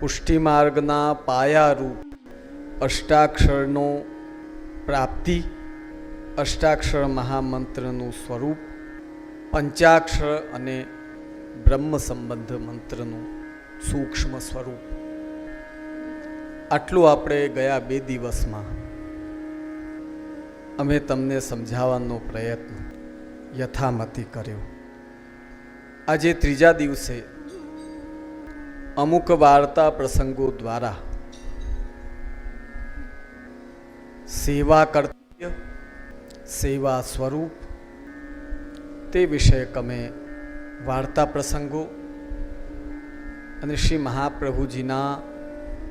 પુષ્ટિ માર્ગના પાયારૂપ અષ્ટાક્ષરનો પ્રાપ્તિ, અષ્ટાક્ષર મહામંત્રનું સ્વરૂપ, પંચાક્ષર અને બ્રહ્મ સંબંધ મંત્રનું સૂક્ષ્મ સ્વરૂપ. આટલું આપણે ગયા બે દિવસમાં. અમે તમને સમજાવવાનો પ્રયત્ન યથામતી કર્યો. આજે ત્રીજા દિવસે અમુક વાર્તા પ્રસંગો દ્વારા સેવા કર્તવ્ય સેવા સ્વરૂપ તે વિષયક અમે વાર્તા પ્રસંગો અને શ્રી મહાપ્રભુજીના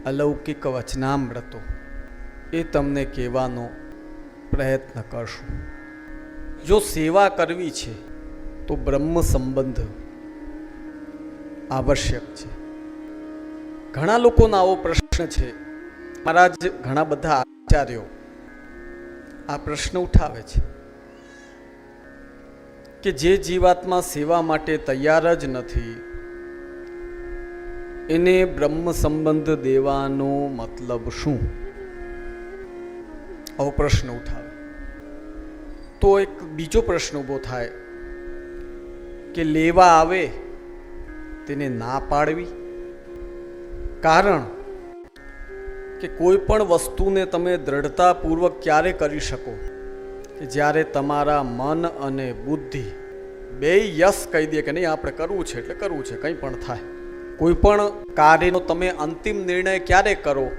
અલૌકિક વચનામૃતો એ તમને કહેવાનો પ્રયત્ન કરશું જો સેવા કરવી છે તો બ્રહ્મ સંબંધ આવશ્યક છે ઘણા લોકોનો આવો પ્રશ્ન છે. મારા જ ઘણા બધા આચાર્યો આ પ્રશ્ન ઉઠાવે છે કે જે જીવાત્મા સેવા માટે તૈયાર જ નથી, એને બ્રહ્મ સંબંધ દેવાનો મતલબ શું? આવો પ્રશ્ન ઉઠાવે. તો એક બીજો પ્રશ્ન ઊભો થાય કે લેવા આવે તેને ના પાડવી? કારણ કે કોઈ પણ વસ્તુને તમે દ્રઢતાપૂર્વક ક્યારે કરી શકો? કે જ્યારે તમારા મન અને બુદ્ધિ બે યસ કહી દે કે નહીં, આપણે કરવું છે એટલે કરવું છે, કંઈ પણ થાય. કોઈ પણ કાર્યનો તમે અંતિમ નિર્ણય ક્યારે કરો?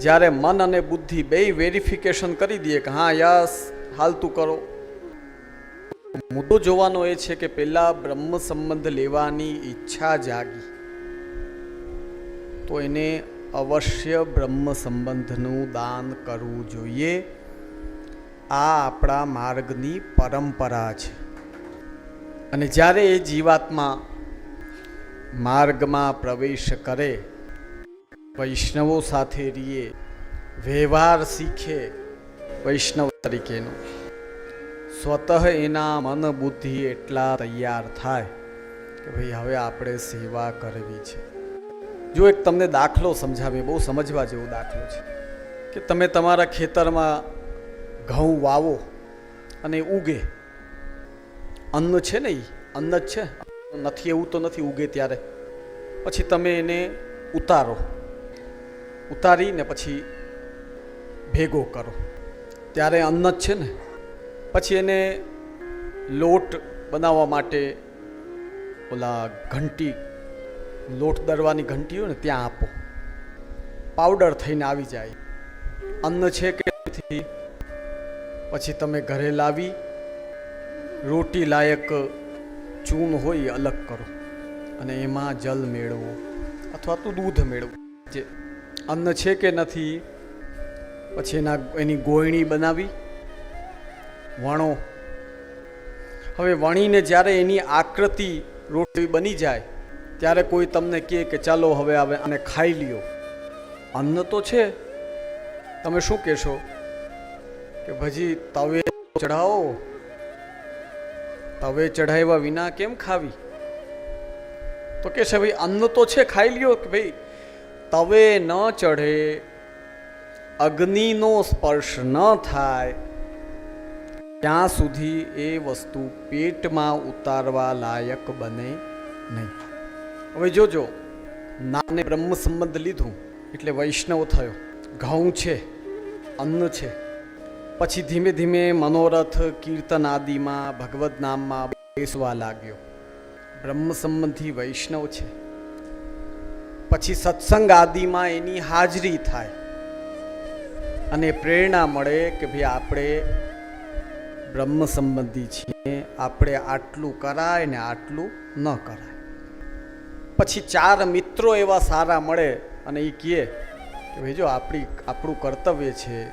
જ્યારે મન અને બુદ્ધિ બે વેરિફિકેશન કરી દે કે હા, યસ હાલતું કરો. મુદ્દો જોવાનો એ છે કે પહેલાં બ્રહ્મ સંબંધ લેવાની ઈચ્છા જાગી. તો એને અવશ્ય બ્રહ્મ સંબંધનું દાન કરવું જોઈએ. આ આપણા માર્ગની પરંપરા છે. અને જ્યારે એ જીવાત્મા માર્ગમાં પ્રવેશ કરે, વૈષ્ણવો સાથે રીએ, વ્યવહાર શીખે વૈષ્ણવ તરીકેનો, સ્વતઃ એના મન બુદ્ધિ એટલા તૈયાર થાય કે ભાઈ હવે આપણે સેવા કરવી છે. જો એક તમને દાખલો સમજાવે બહુ સમજવા જેવો દાખલો છે કે તમે તમારા ખેતરમાં ઘઉં વાવો અને ઉગે. અન્ન છે ને એ અન્ન જ છે? નથી, એવું તો નથી ઉગે ત્યારે. પછી તમે એને ઉતારો. ઉતારીને પછી ભેગો કરો. ત્યારે અન્ન જ છે ને? પછી એને લોટ બનાવવા માટે ઓલા ઘંટી લોટ દરવાની ઘંટી હોય ને ત્યાં આપો. પાવડર થઈને આવી જાય. અન્ન છે કે નથી, પછી તમે ઘરે લાવી, રોટી લાયક ચૂન હોય એ અલગ કરો અને એમાં જલ મેળવો અથવા તો દૂધ મેળવો. જે અન્ન છે કે નથી, પછી એના, એની ગોયણી બનાવી, વણો. હવે વણીને જ્યારે એની આકૃતિ રોટલી બની જાય ત્યારે કોઈ તમને કહે કે ચાલો હવે આવે આને ખાઈ લ્યો. અન્ન તો છે. તમે શું કહેશો? કે ભજી, તવે ચઢાવો. તવે ચઢાવ્યા વિના કેમ ખાવી? તો કે છે, ભાઈ, અન્ન તો છે, ખાઈ લ્યો. કે ભાઈ, તવે ન ચઢે, અગ્નિનો સ્પર્શ ન થાય. ત્યાં સુધી એ વસ્તુ પેટમાં ઉતારવા લાયક બને નહીં. હવે જોજો, નાને બ્રહ્મ સંબંધ લીધું એટલે વૈષ્ણવ થયો. ઘઉં છે, અન્ન છે. પછી ધીમે ધીમે મનોરથ, કીર્તન આદિમાં, ભગવદ્ નામમાં બેસવા લાગ્યો. બ્રહ્મ સંબંધી વૈષ્ણવ છે. પછી સત્સંગ આદિમાં એની હાજરી થાય. અને પ્રેરણા મળે કે ભાઈ આપણે બ્રહ્મ સંબંધી છીએ, આપણે આટલું કરાય ને આટલું ન કરાય. પછી ચાર મિત્રો એવા સારા મળે અને એ કહે કે ભાઈ જો આપણી, આપણું કર્તવ્ય છે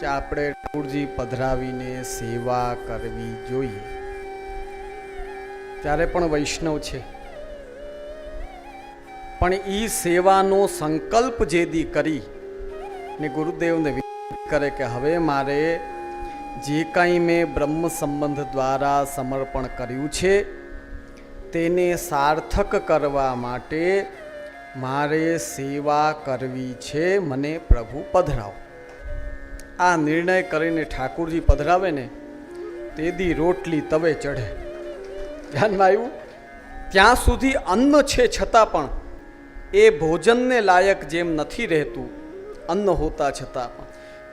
કે આપણે ઠાકોરજી પધરાવીને સેવા કરવી જોઈએ. ત્યારે પણ વૈષ્ણવ છે. પણ એ સેવાનો સંકલ્પ જે દી કરી ને ગુરુદેવને કરે કે હવે મારે જે કાંઈ મેં બ્રહ્મ સંબંધ દ્વારા સમર્પણ કર્યું છે તેને સાર્થક કરવા માટે મારે સેવા કરવી છે. મને પ્રભુ પધરાવો. આ નિર્ણય કરીને ઠાકુરજી પધરાવે ને, તેદી રોટલી તવે ચઢે. ધ્યાનમાં આવ્યું? ત્યાં સુધી અન્ન છે છતાં પણ એ ભોજનને લાયક જેમ નથી રહેતું, અન્ન હોતા છતાં પણ.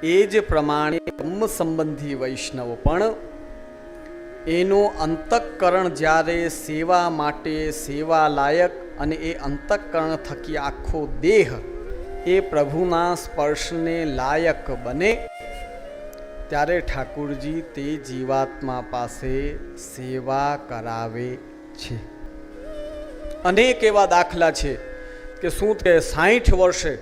એ જ પ્રમાણે બ્રહ્મ સંબંધી વૈષ્ણવ પણ એનું અંતઃકરણ જ્યારે સેવા માટે સેવા લાયક અને એ અંતઃકરણ થકી આખો દેહ એ પ્રભુના સ્પર્શને લાયક બને, ત્યારે ઠાકુરજી તે જીવાત્મા પાસે સેવા કરાવે છે. અનેક એવા દાખલા છે કે શું કે સાઠ વર્ષે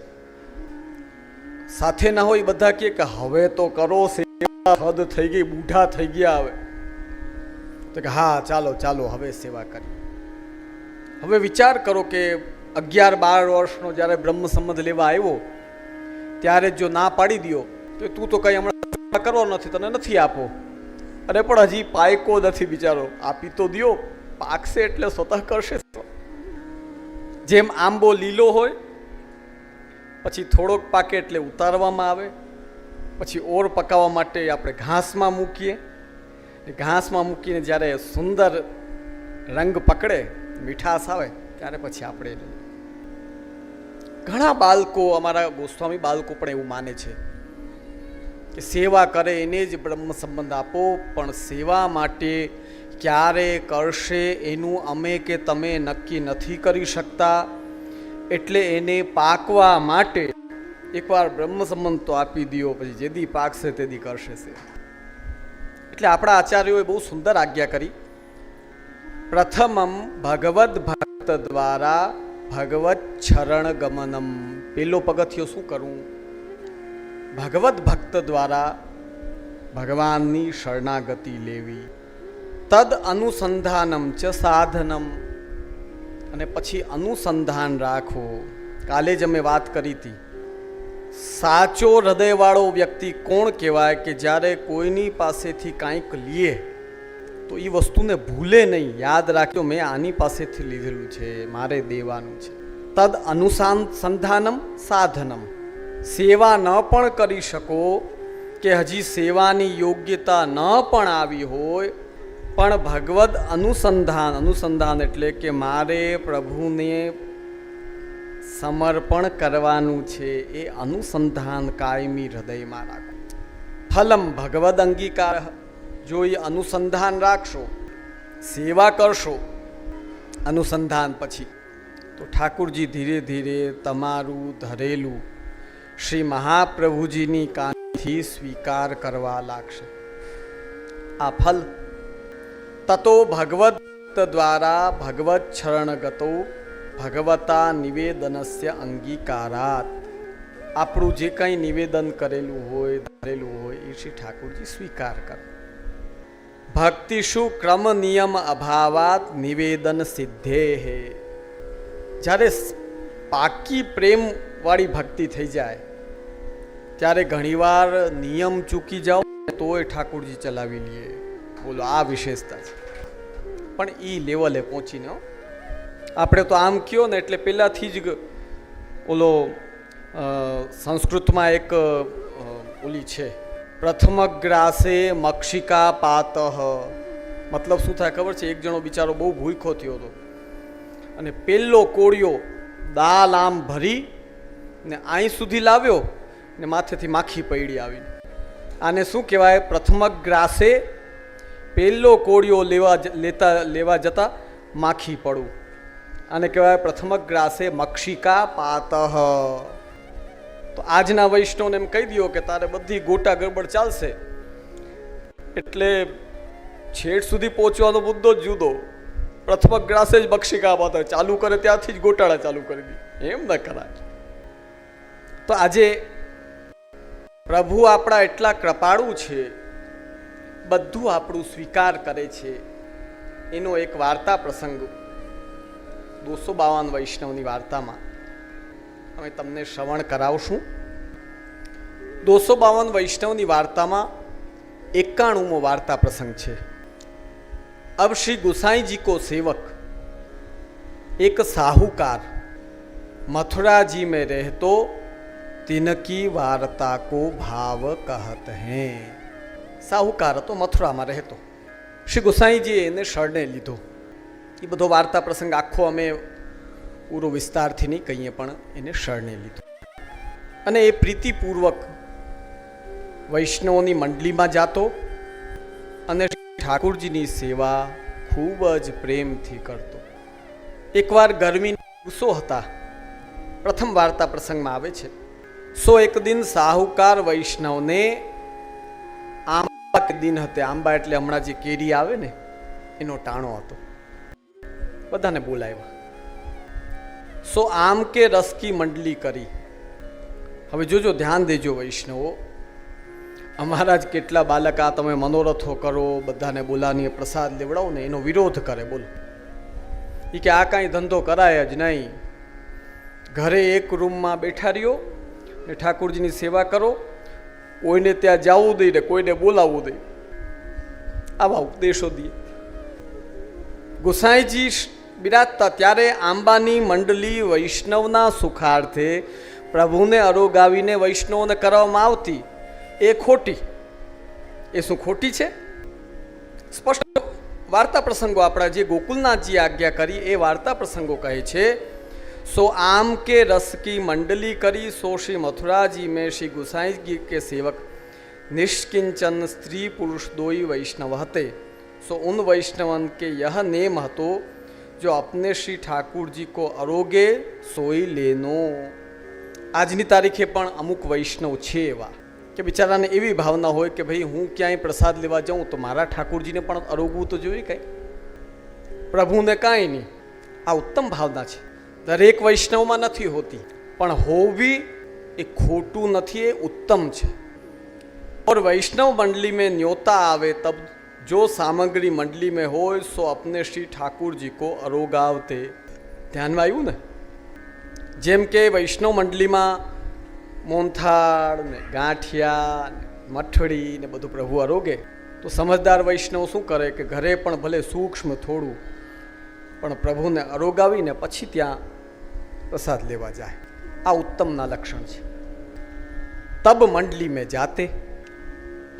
સાથે ના હોય બધા કે હવે તો કરો, સેવા હદ થઈ ગઈ, બૂઢા થઈ ગયા હવે. તો કે, હા, ચાલો ચાલો, હવે સેવા કરી. હવે વિચાર કરો કે અગિયાર, બાર વર્ષનો જ્યારે બ્રહ્મ સંબંધ લેવા આવ્યો, ત્યારે જો ના પાડી દો તો તું તો કંઈ હમણાં કરવો નથી, તને નથી આપો. અરે, પણ હજી પાયકો નથી બિચારો. આપી તો દો પાકશે એટલે સ્વતઃ કરશે જેમ આંબો લીલો હોય, પછી થોડોક પાકે એટલે ઉતારવામાં આવે, પછી ઓર પકાવવા માટે આપણે ઘાસમાં મૂકીએ. ઘાસમાં મૂકીને જ્યારે સુંદર રંગ પકડે, મીઠાશ આવે, ત્યારે પછી આપણે ઘણા બાળકો, અમારા ગોસ્વામી બાળકો પણ એવું માને છે કે સેવા કરે, એને જ બ્રહ્મ સંબંધ આપો, પણ સેવા માટે ક્યારે કરશે એનું અમે કે તમે નક્કી નથી કરી શકતા. એટલે એને પાકવા માટે એકવાર બ્રહ્મ સંબંધ તો આપી દો પછી જેદી પાકશે, તેદી કરશે સે એટલે આપણા આચાર્યોએ બહુ સુંદર આજ્ઞા કરી. પ્રથમમ ભગવદ ભક્ત દ્વારા ભગવત ચરણ ગમનમ. પેલો પગથિયો શું કરવું ભગવત ભક્ત દ્વારા ભગવાનની શરણાગતિ લેવી. તદ અનુસંધાનમ ચ સાધનમ. અને પછી અનુસંધાન રાખો. કાલે જ અમે વાત કરી હતી. સાચો હૃદયવાળો વ્યક્તિ કોણ કહેવાય કે જ્યારે કોઈની પાસેથી કાંઈક લીએ, તો એ વસ્તુને ભૂલે નહીં. યાદ રાખ્યો મેં આની પાસેથી લીધેલું છે, મારે દેવાનું છે. તદ અનુસંધાનમ સાધનમ. સેવા ન પણ કરી શકો કે હજી સેવાની યોગ્યતા ન પણ આવી હોય, પણ ભગવદ અનુસંધાન અનુસંધાન એટલે કે મારે પ્રભુને સમર્પણ કરવાનું છે એ અનુસંધાન કાયમી હૃદયમાં રાખો. ફલમ ભગવદ અંગીકાર. જો એ અનુસંધાન રાખશો, સેવા કરશો, અનુસંધાન પછી, તો ઠાકુરજી ધીરે ધીરે તમારું ધરેલું શ્રી મહાપ્રભુજીની કાનથી સ્વીકાર કરવા લાગશે. આ ફલ તતો ભગવત દ્વારા ભગવત શરણગતો ભગવતા નિવેદનસ્ય અંગીકારાત. આપણું જે કંઈ નિવેદન કરેલું હોય, ધારેલું હોય, એ શ્રી ઠાકુરજી સ્વીકાર કરે. ભક્તિશુ ક્રમ નિયમ અભાવાત નિવેદન સિદ્ધે હે જ્યારે પાકી પ્રેમવાળી ભક્તિ થઈ જાય, ત્યારે ઘણીવાર નિયમ ચૂકી જાઓ, તોય ઠાકુરજી ચલાવી લઈએ બોલો, આ વિશેષતા છે. પણ એ લેવલે પહોંચીને. આપણે તો આમ કયો ને એટલે પહેલાંથી જ ઓલો સંસ્કૃતમાં એક ઓલી છે. પ્રથમ ગ્રાસે મક્ષિકા પાતઃ. મતલબ શું થાય ખબર છે? એક જણો બિચારો બહુ ભૂખો થયો હતો. અને પહેલો કોળિયો દાલ આમ ભરી ને અહીં સુધી લાવ્યો ને માથેથી માખી પૈડી આવીને. આને શું કહેવાય? પ્રથમ ગ્રાસે પહેલો કોળિયો લેવા લેતા, લેવા જતા માખી પડવું. આને કહેવાય પ્રથમગ્રાસે મક્ષિકા પાતઃ. તો આજના વૈષ્ણવને એમ કહી દો કે તારે બધી ગોટા ગરબડ ચાલશે. એટલે છેડ સુધી પહોંચવાનો મુદ્દો જ જુદો. પ્રથમ ગ્રાસે જ બક્ષિકા પાત્ર ચાલુ કરે ત્યાંથી જ ગોટાળા ચાલુ કરી દી. એમ ન કરાય. તો આજે પ્રભુ આપણા એટલા કૃપાળુ છે. બધું આપણું સ્વીકાર કરે છે. એનો એક વાર્તા પ્રસંગ દોસો બાવન વૈષ્ણવની વાર્તામાં અમે તમને શ્રવણ કરાવશું. દોસો બાવન વૈષ્ણવની વાર્તામાં એકાણુંમો વાર્તા પ્રસંગ છે. અબ શ્રી ગુસાઈજી કો સેવક, એક સાહુકાર, મથુરાજી મેં રહેતો, તિનકી વાર્તા કો ભાવ કહત હે. સાહુકાર હતો, મથુરામાં રહેતો. શ્રી ગુસાઈજીએ એને શરણે લીધો. એ બધો વાર્તા પ્રસંગ આખો અમે પૂરો વિસ્તારથી નહીં કહીએ, પણ એને શરણે લીધો. અને એ પ્રીતિપૂર્વક વૈષ્ણવોની મંડળીમાં જાતો અને ઠાકુરજીની સેવા ખૂબ જ પ્રેમથી કરતો. એકવાર ગરમી ગુસ્સો હતા, પ્રથમ વાર્તા પ્રસંગમાં આવે છે, સો એક દિન સાહુકાર વૈષ્ણવને આંબા દિન હતે. આંબા એટલે હમણાં જે કેરી આવે ને, એનો ટાણો હતો. બધાને બોલાવ્યા. સો આમ કે રસકી મંડલી કરી. હવે જોજો, ધ્યાન દેજો વૈષ્ણવો. અમારા જ કેટલા બાલક આ તમે મનોરથો કરો, બધાને બોલાની પ્રસાદ લેવડાવો ને એનો વિરોધ કરે, બોલો. એ કે આ કાંઈ ધંધો કરાય જ નહીં. ઘરે એક રૂમમાં બેઠા રહ્યો ને ઠાકુરજીની સેવા કરો. કોઈને ત્યાં જવું દઈ ને કોઈને બોલાવવું દઈ આવા ઉપદેશો દઈએ ગુસાઈજી બિરાજતા ત્યારે આંબાની મંડલી વૈષ્ણવના સુખાર્થે પ્રભુને અરોગાવીને વૈષ્ણવને કરવામાં આવતી એ ખોટી. એ શું ખોટી છે? સ્પષ્ટ વાર્તા પ્રસંગો આપણા જે ગોકુલનાથજી આજ્ઞા કરી એ વાર્તા પ્રસંગો કહે છે, સો આમ કે રસ કી મંડલી કરી, સો શ્રી મથુરાજી મેં શ્રી ગુસાઈજી કે સેવક. નિષ્કિંચન સ્ત્રી પુરુષ દોઈ વૈષ્ણવ હતે. સો ઉન વૈષ્ણવન કે યહ નેમ હતો जो अपने श्री ठाकुर जी को अरोगे सोई लेनो આજની તારીખે પણ અમુક વૈષ્ણવ છે એવા કે બિચારાને એવી ભાવના હોય કે ભાઈ હું ક્યાંય પ્રસાદ લેવા જાઉં તો મારા ઠાકુરજીને પણ અરોગવું તો જોઈએ કંઈ પ્રભુને કાંઈ નહીં આ ઉત્તમ ભાવના છે દરેક વૈષ્ણવમાં નથી હોતી પણ હોવી એ ખોટું નથી એ ઉત્તમ છે और वैष्णव मंडली में न्योता आवे तब जो सामग्री मंडली में हो सो अपने श्री ठाकुर जी को अरोगावते ધ્યાનમાં આવ્યું ને જેમ કે વૈષ્ણવ મંડળીમાં મોનથાળ ને ગાંઠિયા ને મઠડી ને બધું પ્રભુ અરોગે તો સમજદાર વૈષ્ણવ શું કરે કે ઘરે પણ ભલે સૂક્ષ્મ થોડું પણ પ્રભુને અરોગાવીને પછી ત્યાં પ્રસાદ લેવા જાય આ ઉત્તમના લક્ષણ છે તબ મંડલી મેં જાતે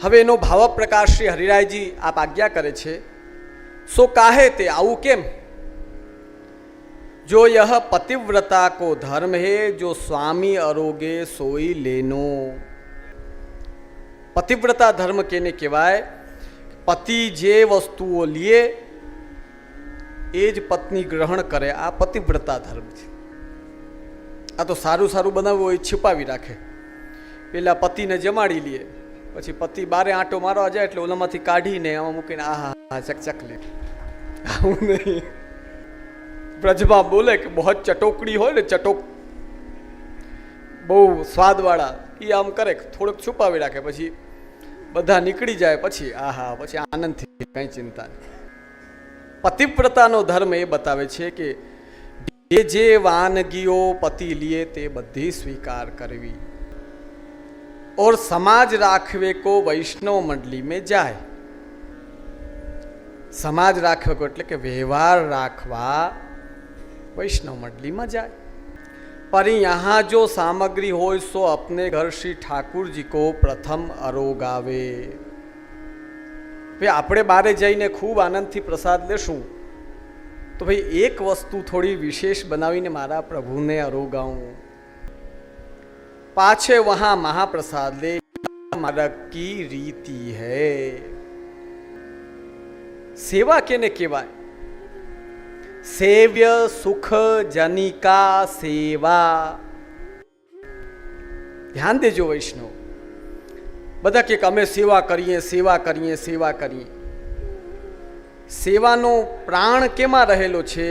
હવે એનો ભાવ ભાવપ્રકાશ શ્રી હરિરાયજી આપ આજ્ઞા કરે છે, સો કાહે તે આવું કેમ? જો યહ પતિવ્રતા કો ધર્મ હે, જો સ્વામી અરોગે સોઈ લેનો. પતિવ્રતા ધર્મ કેને કહેવાય? પતિ જે વસ્તુઓ લીએ એ જ પત્ની ગ્રહણ કરે. આ પતિવ્રતા ધર્મ છે. આ તો સારું સારું બનાવવું હોય છુપાવી રાખે. પેલા પતિને જમાડી લઈએ પછી પતિ બારે આંટો મારવા જાય એટલે ઓલામાંથી કાઢીને આમાં મૂકીને, આહા હા ચકચક લે. આવું નહીં. બ્રજમાં બોલે કે બહુ ચટોકડી હોય ને, ચટોક બહુ સ્વાદવાળા એ આમ કરે થોડુંક છુપાવી રાખે, પછી બધા નીકળી જાય, પછી, આહા, પછી આનંદથી કંઈ ચિંતા નહીં. પતિવ્રતાનો ધર્મ એ બતાવે છે કે જે જે વાનગીઓ પતિ લીએ તે બધી સ્વીકાર કરવી. ઓર સમાજ રાખવે કો વૈષ્ણવ મંડલી में જાય સમાજ રાખવે કો એટલે કે વ્યવહાર રાખવા वैष्णव मंडली में जाए पर यहाँ जो सामग्री हो सो अपने घर श्री ठाकुर जी को प्रथम अरोगावे ભાઈ આપણે બારે જઈને ખૂબ આનંદથી પ્રસાદ લેશું તો ભાઈ એક વસ્તુ થોડી વિશેષ બનાવીને મારા પ્રભુને અરોગાવું પાછે વહાં મહાપ્રસાદ લે મારા કી રીતિ હૈ સેવા કેને કહેવાય સેવ્ય સુખ જનિકા સેવા ધ્યાન દેજો વૈષ્ણવ બધા કે અમે સેવા કરીએ સેવા કરીએ સેવા કરીએ સેવાનો પ્રાણ કેમાં રહેલો છે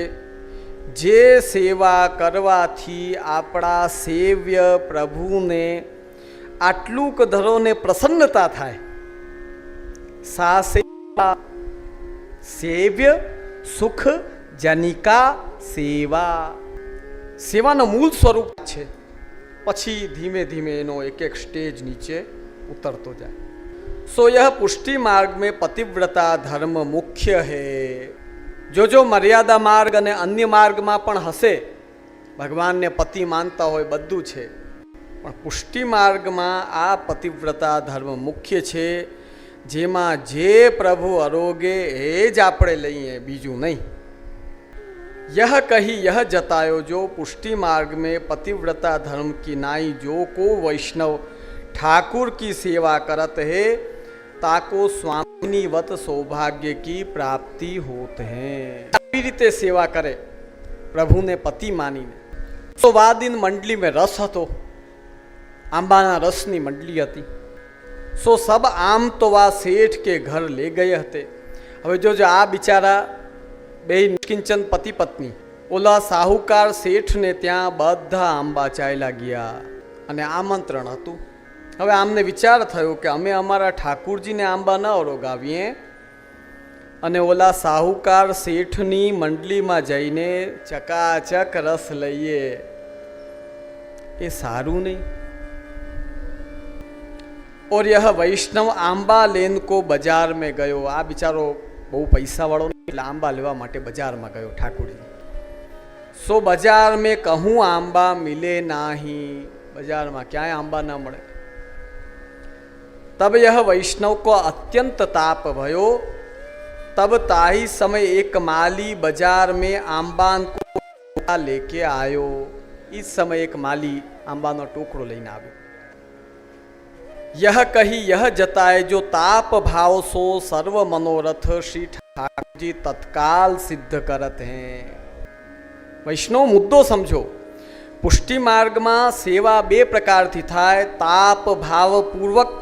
જે સેવા કરવાથી આપણા સેવ્ય પ્રભુને આટલું ધરોને પ્રસન્નતા થાય સા સેવા સેવ્ય સુખ જનિકા સેવા સેવાનો મૂળ સ્વરૂપ છે પછી ધીમે ધીમે એનો એક એક સ્ટેજ નીચે ઉતરતો જાય સો यह पुष्टि मार्ग में पतिव्रता धर्म मुख्य है જો જો મર્યાદા માર્ગ અને અન્ય માર્ગમાં પણ હશે ભગવાનને પતિ માનતા હોય બધું છે પણ પુષ્ટિ માર્ગમાં આ પતિવ્રતા ધર્મ મુખ્ય છે જેમાં જે પ્રભુ અરોગે એ જ આપણે લઈએ બીજું નહીં यह कही यह जतायो जो पुष्टि मार्ग में पतिव्रता धर्म की नाई जो को वैष्णव ठाकुर की सेवा करत है તાકો સ્વામીની વત સૌભાગ્ય કી પ્રાપ્તિ હોત હૈ આવી રીતે સેવા કરે પ્રભુને પતિ માનીને તો વાદિન મંડલી મેં રસ હતો આંબાના રસની મંડલી હતી સો સબ આમ તો વા શેઠ કે ઘર લે ગયે હતે હવે જોજો આ બિચારા બે નિષ્કિંચન પતિ પત્ની, ઓલા સાહુકાર શેઠને ત્યાં બધા આંબા ચાયલા ગયા અને આમંત્રણ હતું. હવે આમને વિચાર થયો કે અમે અમારા ઠાકુરજીને આંબા ન રોગાવીએ અને ઓલા સાહુકાર શેઠની મંડલીમાં જઈને ચકાચક રસ લઈએ એ સારું નહીં और यह वैष्णव आंबा लेन को बाजार में गयो આ બિચારો બહુ પૈસાવાળો નહીં એટલે આંબા લેવા માટે બજારમાં ગયો ઠાકુરજી સો બજાર મેં કહું આંબા મિલે નાહી બજારમાં ક્યાંય આંબા ના મળે तब यह वैष्णव को अत्यंत ताप भयो। तब ताही समय एक माली बाज़ार में आम्बान को लेके आयो। इस समय एक माली आम्बानो टोकरो लेने आवे। यह कही, यह जताए, जो ताप भाव सो सर्व मनोरथ, श्री ठाकुर जी तत्काल सिद्ध करत हैं। वैष्णव मुद्दों समझो। पुष्टि मार्ग में मा सेवा बे प्रकार थी थाय। ताप भाव पूर्वक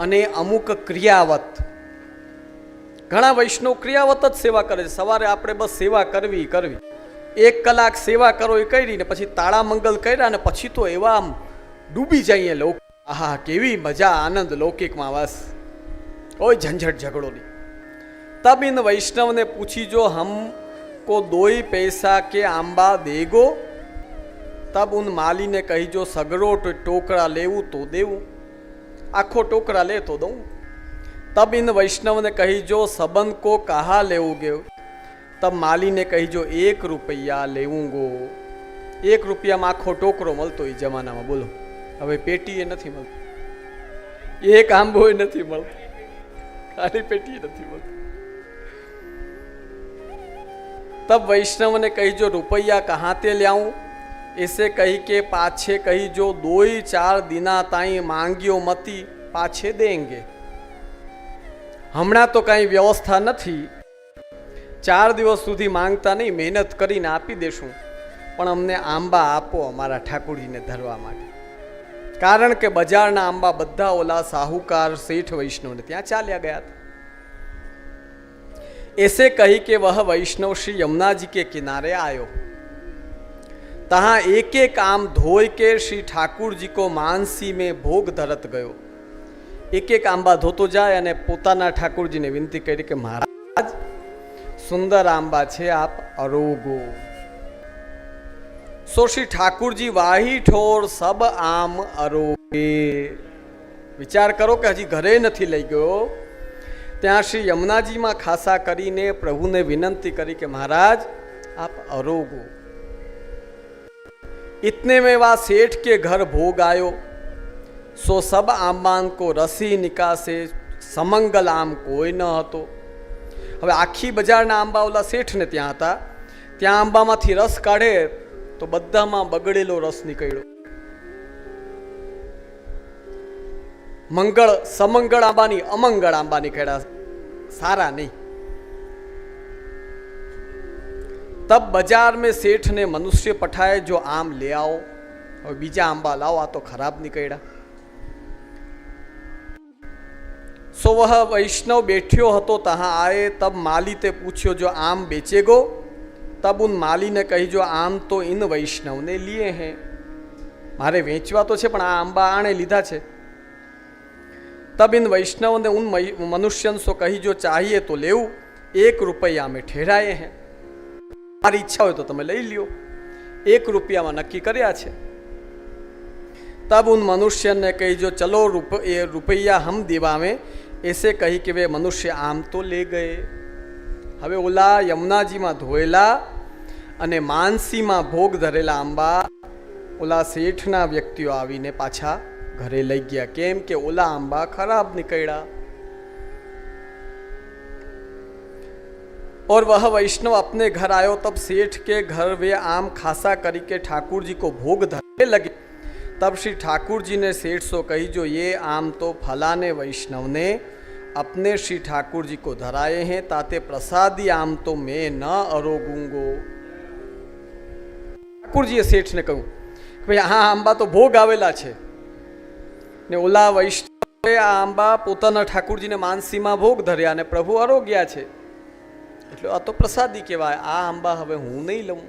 અને અમુક ક્રિયાવત. ઘણા વૈષ્ણવ ક્રિયાવત જ સેવા કરે છે. સવારે આપણે બસ સેવા કરવી કરવી. એક કલાક સેવા કરો એ કરી ને પછી તાળા મંગલ કર્યા ને પછી તો એવા આમ ડૂબી જઈએ લોક. આહા, કેવી મજા, આનંદ લૌકિકમાં, બસ. કોઈ ઝંઝટ ઝઘડો નહીં. તબ ઇન વૈષ્ણવને પૂછી, જો હમ કો દોઈ પૈસા કે આંબા દેગો? તબ ઉન માલીને કહી, જો સગડો ટોકરા લેવું તો દેવું. આખો ટોકરા લેતો દઉં. તબ ઇન વૈષ્ણવને કહીજો, સંબંધ કો કહા લેવું ગયો તબ માલીને કહીજો, એક રૂપિયા લેવું ગો એક રૂપિયામાં આખો ટોકરો મળતો એ જમાનામાં, બોલો. હવે પેટી એ નથી મળતું. એક એ નથી મળતો. ખાલી પેટીએ નથી મળતી. તબ વૈષ્ણવને કહીજો, રૂપિયા કહાં તે લ્યાવું એસે કહી કે પાછે કહી જો દોય ચાર દિના તાઈ માંગ્યો મતી પાછે દેંગે હમણાં તો કાંઈ વ્યવસ્થા નથી ચાર દિવસ સુધી માંગતા નહીં મહેનત કરીને આપી દેશું પણ અમને આંબા આપો અમારા ઠાકુરીને ધરવા માટે કારણ કે બજારના આંબા બધા ઓલા સાહુકાર શેઠ વૈષ્ણવને ત્યાં ચાલ્યા ગયા હતા એસે કહી કે વહ વૈષ્ણવ શ્રી યમુનાજી કે કિનારે આવ્યો तहाँ एक एक आम धोई के श्री ठाकुर जी को मानसी में भोग धरत गयो એક એક આંબા ધોતો જાય અને પોતાના ઠાકુરજીને વિનંતી કરી કે મહારાજ સુંદર આંબા છે આપ અરોગો સો શ્રી ઠાકુરજી વાહી ઠોર સબ આમ અરોગે વિચાર કરો કે હજી ઘરે નથી લઈ ગયો ત્યાં શ્રી યમુનાજીમાં ખાસા કરીને પ્રભુને વિનંતી કરી કે મહારાજ આપ અરોગો इतने में वह सेठ के घर भोग आयो सो सब आंबान को रसी નિકાસે સમંગલ આમ કોઈ ન હતો હવે આખી બજારના આંબા ઓલા શેઠને ત્યાં હતા ત્યાં આંબામાંથી રસ કાઢે તો બધામાં બગડેલો રસ નીકળ્યો મંગળ સમંગળ આંબાની અમંગળ આંબા નીકળ્યા સારા નહીં તબ બજાર મેં શેઠને મનુષ્ય मनुष्य જો આમ લે આવો आओ और बीजा आंबा लाओ, आ तो નીકળ્યા સો વહ વૈષ્ણવ બેઠ્યો હતો તહાં આયે તબ માલી તે પૂછ્યો જો આમ બેચેગો તબ ઉન માલીને કહી જો આમ તો ઇન વૈષ્ણવને લીએ હે મારે વેચવા તો છે પણ આ આંબા આણે લીધા છે તબ ઇન વૈષ્ણવને ઉન મનુષ્યન સો કહી જો ચાહીએ તો લેવું એક રૂપિયા અમે ઠેરાયે હે તમારી ઈચ્છા હોય તો તમે લઈ લ્યો. એક રૂપિયામાં નક્કી કર્યા છે. તબ ઉન મનુષ્યને કહી જો ચલો રૂપ, એ રૂપિયા હમ દેવાવે. એસે કહી કે મનુષ્ય આમ તો લે ગયે. હવે ઓલા યમુનાજીમાં ધોયેલા અને માનસીમાં ભોગ ધરેલા આંબા, ઓલા શેઠના વ્યક્તિઓ આવીને પાછા ઘરે લઈ ગયા. કેમ કે ઓલા આંબા ખરાબ નીકળ્યા. और वह वैष्णव अपने घर आयो तब सेठ के घर वे आम खासा करी के ठाकुर जी को भोग धरने लगे तब श्री ठाकुर जी ने सेठ सो कही जो ये आम तो फलाने वैष्णव ने अपने श्री ठाकुर जी को धराए हैं ताते प्रसादी आम तो मैं न अरोगूंगो ઠાકુરજીએ શેઠને કહ્યું કે ભાઈ આ આંબા તો ભોગ આવેલા છે ને ઓલા વૈષ્ણવે આ આંબા પોતાના ઠાકુરજીને માનસીમાં ભોગ ધર્યા અને પ્રભુ આરોગ્યા છે એટલે આ તો પ્રસાદી કહેવાય આ આંબા હવે હું નહીં લઉં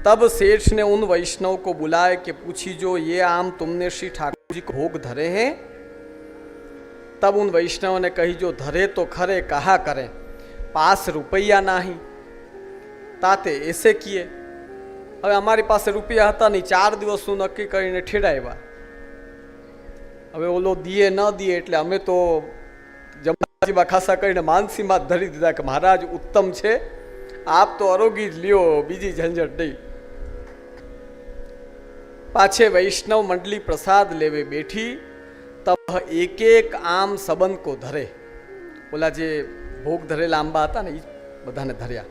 तब सेठ ने उन वैष्णव को बुलाए कि पूछी जो ये आम तुमने श्री ठाकुर जी को भोग धरे हैं तब उन वैष्णव ने कही जो धरे तो खरे कहा करें पास रुपया नहीं તાતે એસે કીએ હવે અમારી પાસે રૂપિયા હતા નહીં ચાર દિવસનું નક્કી કરીને ઠેડાવ્યા હવે ઓલો દીએ ન દીએ એટલે અમે તો જમનાજીમાં ખાસા કરીને માનસીમાં ધરી દીધા કે મહારાજ ઉત્તમ છે. આપ તો અરોગી જ લ્યો, બીજી ઝંઝટ નહીં. પાછે વૈષ્ણવ મંડલી પ્રસાદ લેવે બેઠી તબ એક એક આમ સંબંધ કો ધરે. ઓલા જે ભોગ ધરેલા આંબા હતા ને એ બધાને ધર્યા.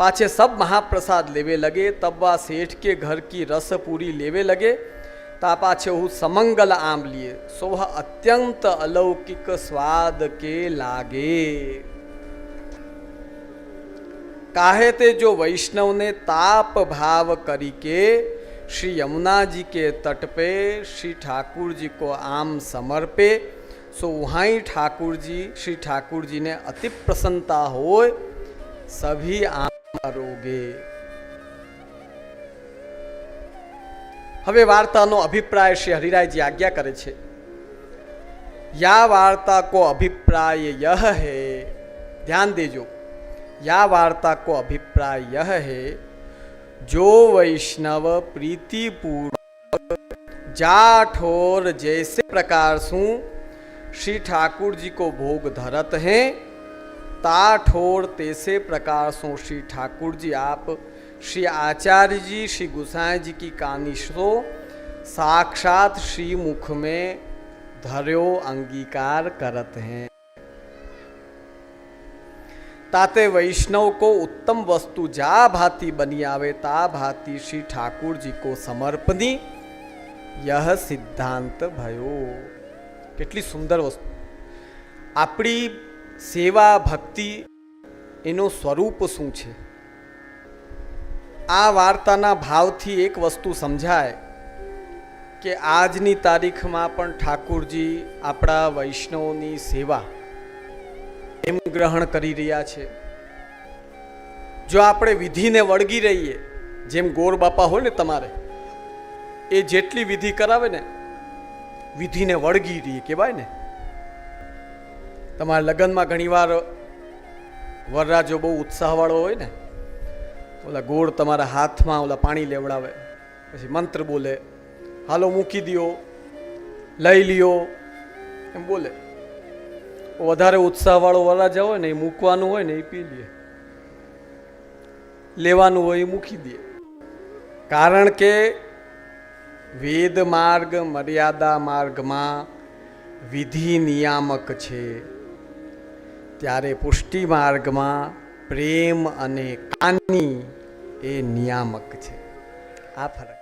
પાછે સબ મહાપ્રસાદ લેવે લગે તબ આ શેઠ કે ઘર કી રસ પૂરી લેવે લગે तापाछेहु समंगल आम लिए। सो वह अत्यंत अलौकिक स्वाद के लागे। काहे ते जो वैष्णव ने ताप भाव करी के श्री यमुना जी के तट पे, श्री ठाकुर जी को आम समर्पे, सो वहाँ ही ठाकुर जी, श्री ठाकुर जी ने अति प्रसन्नता हो सभी आम करोगे હવે વાર્તાનો અભિપ્રાય શ્રી હરિરાયજી આજ્ઞા કરે છે યા વાર્તા કો અભિપ્રાય યહ હે ધ્યાન દેજો યા વાર્તા કો અભિપ્રાય યહ હે જો વૈષ્ણવ પ્રીતિપૂર્વક जाठोर जैसे प्रकार सु श्री ठाकुर जी को भोग धरत हैं ताठोर तैसे प्रकार सो श्री ठाकुर जी आप श्री आचार्य जी श्री गुसाई जी की कहानी सो साक्षात श्री मुख में धर्यो अंगीकार करत हैं ताते वैष्णव को उत्तम वस्तु जा भांति बनी आवे ता भांति श्री ठाकुर जी को समर्पणी यह સિદ્ધાંત ભયો કેટલી સુંદર વસ્તુ આપણી સેવા ભક્તિ એનું સ્વરૂપ શું છે આ વાર્તાના ભાવથી એક વસ્તુ સમજાય કે આજની તારીખમાં પણ ઠાકુરજી આપણા વૈષ્ણવની સેવા એમ ગ્રહણ કરી રહ્યા છે. જો આપણે વિધિને વળગી રહીએ, જેમ ગોર બાપા હોય ને તમારે, એ જેટલી વિધિ કરાવે ને, વિધિને વળગી રહીએ કહેવાય ને. તમારા લગ્નમાં ઘણીવાર વરરાજો બહુ ઉત્સાહવાળો હોય ને ઓલા ગોળ તમારા હાથમાં ઓલા પાણી લેવડાવે. પછી મંત્ર બોલે, હાલો મૂકી દો લઈ લ્યો. એમ બોલે. વધારે ઉત્સાહવાળો વરરાજા હોય ને, એ મૂકવાનું હોય ને, એ પી લે. લેવાનું હોય એ મૂકી દે. કારણ કે વેદ માર્ગ મર્યાદા માર્ગમાં વિધિ નિયામક છે. ત્યારે પુષ્ટિ માર્ગમાં પ્રેમ અને કાની એ નિયામક છે. આ ફરક